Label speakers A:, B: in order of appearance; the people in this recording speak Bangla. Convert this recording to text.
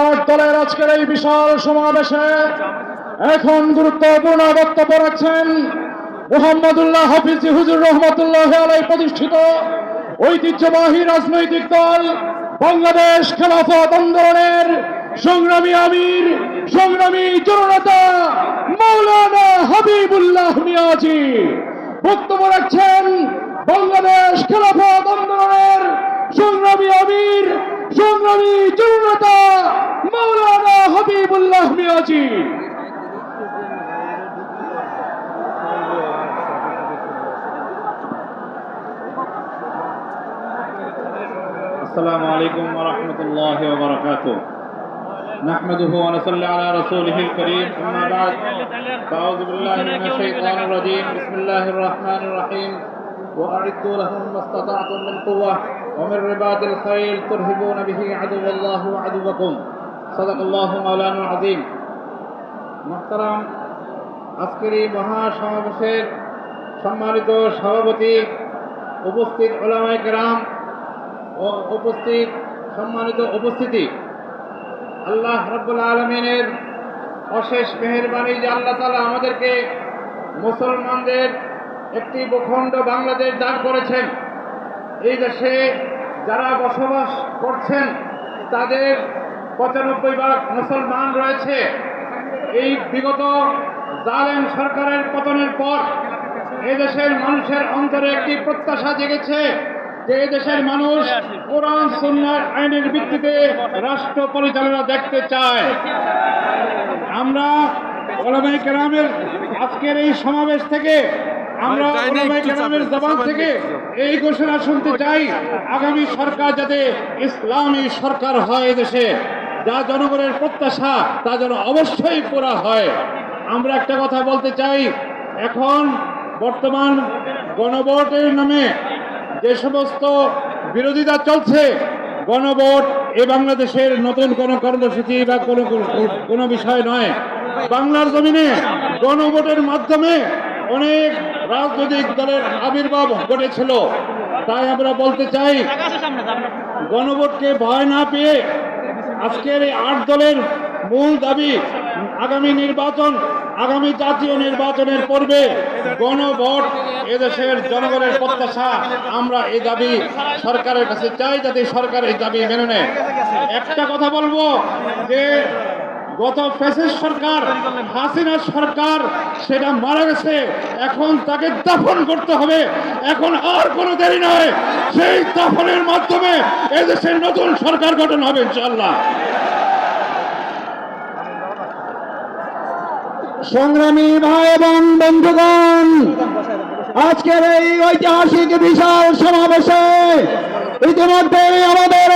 A: দলের আজকের এই বিশাল সমাবেশে এখন গুরুত্বপূর্ণ বক্তব্য রাখছেন মোহাম্মদুল্লাহ হাফিজ হুজুর রহমতুল্লাহ আলাই প্রতিষ্ঠিত ঐতিহ্যবাহী রাজনৈতিক দল বাংলাদেশ খেলাফত আন্দোলনের সংগ্রামী আমির, সংগ্রামী জননেতা মৌলানা হাবিবুল্লাহ মিয়াজি। বক্তব্য রাখছেন
B: السلام عليكم ورحمة الله وبركاته. نحمده ونصلي على رسوله الكريم. أما بعد فأعوذ بالله من الشيطان الرجيم. بسم الله الرحمن الرحيم. وأعدوا لهم ما استطعتم من قوة ومن رباط الخيل ترهبون به عدو الله وعدوكم. صدق الله مولانا العظيم. মোহতারাম, আজকের এই মহাসমাবেশের সম্মানিত সভাপতি উপস্থিত ওলামাইকেরাম ও উপস্থিত সম্মানিত উপস্থিতি। আল্লাহ রব্বুল আলমিনের অশেষ মেহরবানি যে আল্লাহ তালা আমাদেরকে মুসলমানদের একটি ভূখণ্ড বাংলাদেশ দান করেছেন। এই দেশে যারা বসবাস করছেন, তাদের পঁচানব্বই ভাগ মুসলমান রয়েছে। এই বিগত জালেম সরকারের পতনের পর এদেশের মানুষের অন্তরে একটি প্রত্যাশা জেগেছে যে দেশের মানুষ কোরআন সুন্নার আইনের ভিত্তিতে রাষ্ট্র পরিচালনা দেখতে চায়। আমরা ওলামাই কেরামের আজকের এই সমাবেশ থেকে আমরা ওলামাই কেরামের জবান থেকে এই ঘোষণা শুনতে চাই আগামী সরকার যাতে ইসলামী সরকার হয় দেশে যা জনগণের প্রত্যাশা, তা যেন অবশ্যই পুরা হয়। আমরা একটা কথা বলতে চাই, এখন বর্তমান গণভোটের নামে যে সমস্ত বিরোধিতা চলছে, গণভোট এ বাংলাদেশের নতুন কোনো কর্মসূচি বা কোনো কোনো বিষয় নয়। বাংলার জমিনে গণভোটের মাধ্যমে অনেক রাজনৈতিক দলের আবির্ভাব ঘটেছিল। তাই আমরা বলতে চাই, গণভোটকে ভয় না পেয়ে আজকের এই আট দলের মূল দাবি, আগামী নির্বাচন, আগামী জাতীয় নির্বাচনের পূর্বে গণভোট এদেশের জনগণের প্রত্যাশা। আমরা এই দাবি সরকারের কাছে চাই, যাতে সরকার এই দাবি মেনে নেয়। একটা কথা বলব যে গত ফ্যাসিস্ট সরকার, হাসিনা সরকার, সেটা মারা গেছে। এখন তাকে দাফন করতে হবে। এখন আর কোনো দেরি নয়। সেই দাফনের মাধ্যমে এদেশের নতুন সরকার গঠন হবে ইনশাল্লাহ
A: সংগ্রামী ভাই এবং বন্ধুগণ, আজকের এই ঐতিহাসিক বিশাল সমাবেশে ইতিমধ্যে আমাদের